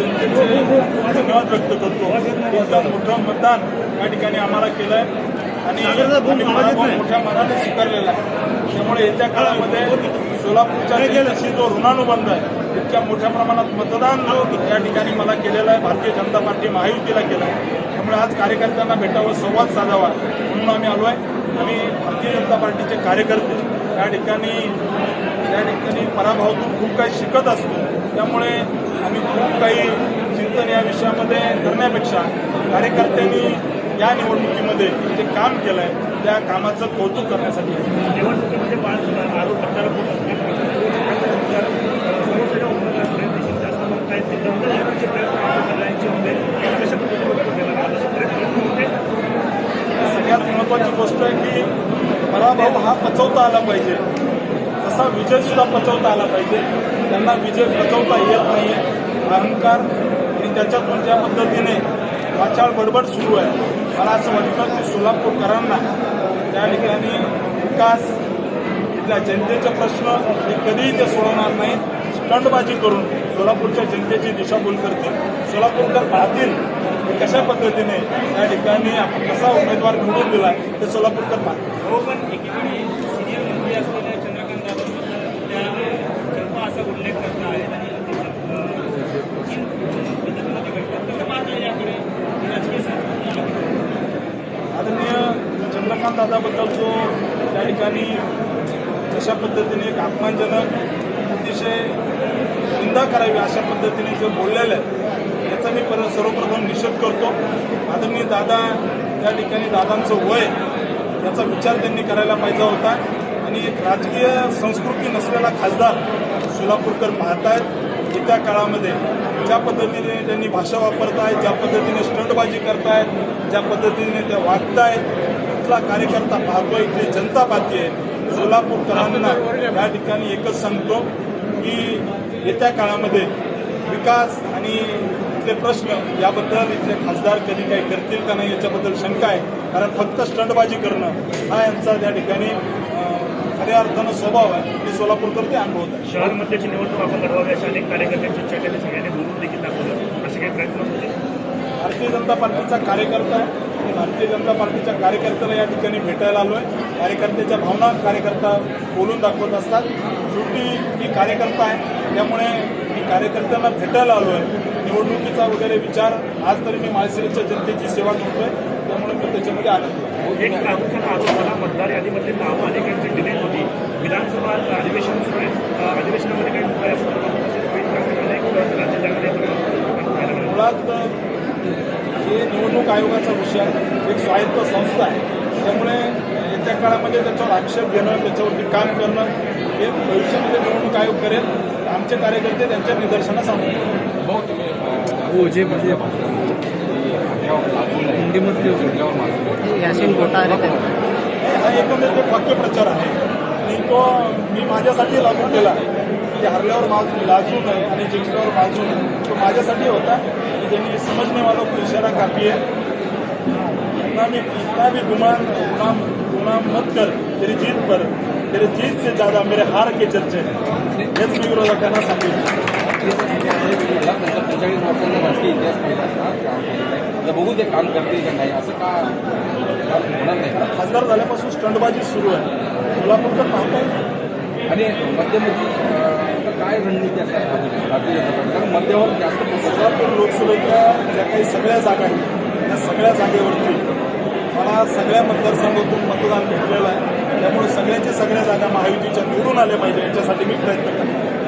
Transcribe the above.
जनतेचे धन्यवाद व्यक्त करतो. इतकं मोठं मतदान या ठिकाणी आम्हाला केलं आहे आणि मोठ्या मनाने स्वीकारलेला आहे. त्यामुळे येत्या काळामध्ये सोलापूरच्या जनतेशी जो ऋणानुबंध आहे इतक्या मोठ्या प्रमाणात मतदान या ठिकाणी मला केलेलं आहे. भारतीय जनता पार्टी महायुतीला केलं आहे. त्यामुळे आज कार्यकर्त्यांना भेटावं संवाद साधावा म्हणून आम्ही आलो आहे आणि भारतीय जनता पार्टीचे कार्यकर्ते या ठिकाणी या ठिकाणी पराभवातून खूप काही शिकत असतो. त्यामुळे आम्ही खूप काही चिंतन या विषयामध्ये करण्यापेक्षा कार्यकर्त्यांनी या निवडणुकीमध्ये जे काम केलं आहे त्या कामाचं कौतुक करण्यासाठी. निवडणुकीमध्ये पाच आरोप सगळ्यात महत्त्वाची गोष्ट आहे की पराभव हा पचवता आला पाहिजे. असा विजय सुद्धा पचवता आला पाहिजे. त्यांना विजय पचवता येत नाही अहंकार आणि त्याच्यातून ज्या पद्धतीने वाचाळ बडबड सुरू आहे. मला असं वाटतं की सोलापूरकरांना त्या ठिकाणी विकास इथल्या जनतेचे प्रश्न हे कधीही ते सोडवणार नाहीत. स्टंटबाजी करून सोलापूरच्या जनतेची दिशाभूल करतील. सोलापूरकर पाहतील कशा पद्धतीने त्या ठिकाणी आपण कसा उमेदवार निवडून दिला ते सोलापूरकर पाहतील हो पण एकीकडे सिनियर मंत्री असलेल्या चंद्रकांत जाधव त्या जन्म असा उल्लेख करत आहेत आणि तीन पद्धतीने ते भेटतात कसं पाहता याकडे राजकीय संस्कृती आदरणीय चंद्रकांत दादाबद्दल जो त्या ठिकाणी अशा पद्धतीने एक अपमानजनक अतिशय निंदा करावी अशा पद्धतीने जे बोललेलं आहे याचा मी परत सर्वप्रथम निषेध करतो. आदरणीय दादा त्या ठिकाणी दादांचं वय याचा विचार त्यांनी करायला पाहिजे होता. आणि एक राजकीय संस्कृती नसलेला खासदार सोलापूरकर पाहतायत येत्या काळामध्ये ज्या पद्धतीने त्यांनी भाषा वापरत आहेत ज्या पद्धतीने स्टंटबाजी करतायत ज्या पद्धतीने त्या वागतायत इथला कार्यकर्ता पाहतोय इथली जनता पाहतीये सोलापूरकरांना या ठिकाणी एकच सांगतो की येत्या काळामध्ये विकास आणि इथले प्रश्न याबद्दल इथले खासदार कधी काही करतील का नाही याच्याबद्दल शंका आहे. कारण फक्त स्टंटबाजी करणं हा यांचा त्या ठिकाणी खऱ्या अर्थानं स्वभाव आहे. आणि सोलापूरकर ते अनुभवत आहे. शहरमध्येची निवडणूक आपण लढवावी अशा अनेक कार्यकर्त्यांची इच्छा त्यांनी सगळ्यांनी बोलून देखील दाखवलं. असे काही प्रयत्न होते? भारतीय जनता पार्टीचा कार्यकर्ता आहे. भारतीय जनता पार्टीच्या कार्यकर्त्याला या ठिकाणी भेटायला आलो आहे कार्यकर्त्याच्या भावना कार्यकर्ता बोलून दाखवत असतात. शेवटी मी कार्यकर्ता आहे. त्यामुळे मी कार्यकर्त्यांना भेटायला आलो आहे निवडणुकीचा वगैरे विचार आज तरी मी माळशिरसच्या जनतेची सेवा करतोय. त्यामुळे मी त्याच्यामध्ये आनंद. एक प्रामुख्यानं आरोप मला मतदार यादीमधली मुळात हे निवडणूक आयोगाचा विषय आहे. एक स्वायत्त संस्था आहे. त्यामुळे येत्या काळामध्ये त्याच्यावर आक्षेप घेणं त्याच्यावरती काम करणं हे भविष्यामध्ये निवडणूक आयोग करेल. आमचे कार्यकर्ते त्यांच्या निदर्शनास आणून हो जे म्हणजे हिंदीमध्ये यासिन घोटाळे हे हा एकंदरीत एक वाक्यप्रचार आहे. आणि तो मी माझ्यासाठी लागू केला की हरल्यावर माज लाजू नये आणि जिंकल्यावर माजू नये. तो माझ्यासाठी होता. की त्यांनी समजणे वालों को इशारा काफी है इतना भी इतना भी गुमान गुनाम गुनाम मत कर. तेरी जीत पर. तेरी जीत से ज्यादा मेरे हार के चर्चे. हेच मी विरोधकांना सांगितलं बघू ते काम करतील का नाही असं का होणार नाही? खासदार झाल्यापासून स्टंटबाजी सुरू आहे. सोलापूरकर पाहताय? आणि मध्यमध्ये काय रणनीती असतात भारतीय जनता पार्टी कारण मध्यावर जास्त सोलापूर लोकसभेच्या ज्या काही सगळ्या जागा आहेत त्या सगळ्या जागेवरती मला सगळ्या मतदारसंघातून मतदान भेटलेलं आहे. त्यामुळे सगळ्याच्या सगळ्या जागा महायुतीच्या निवडून आल्या पाहिजे याच्यासाठी मी प्रयत्न करणार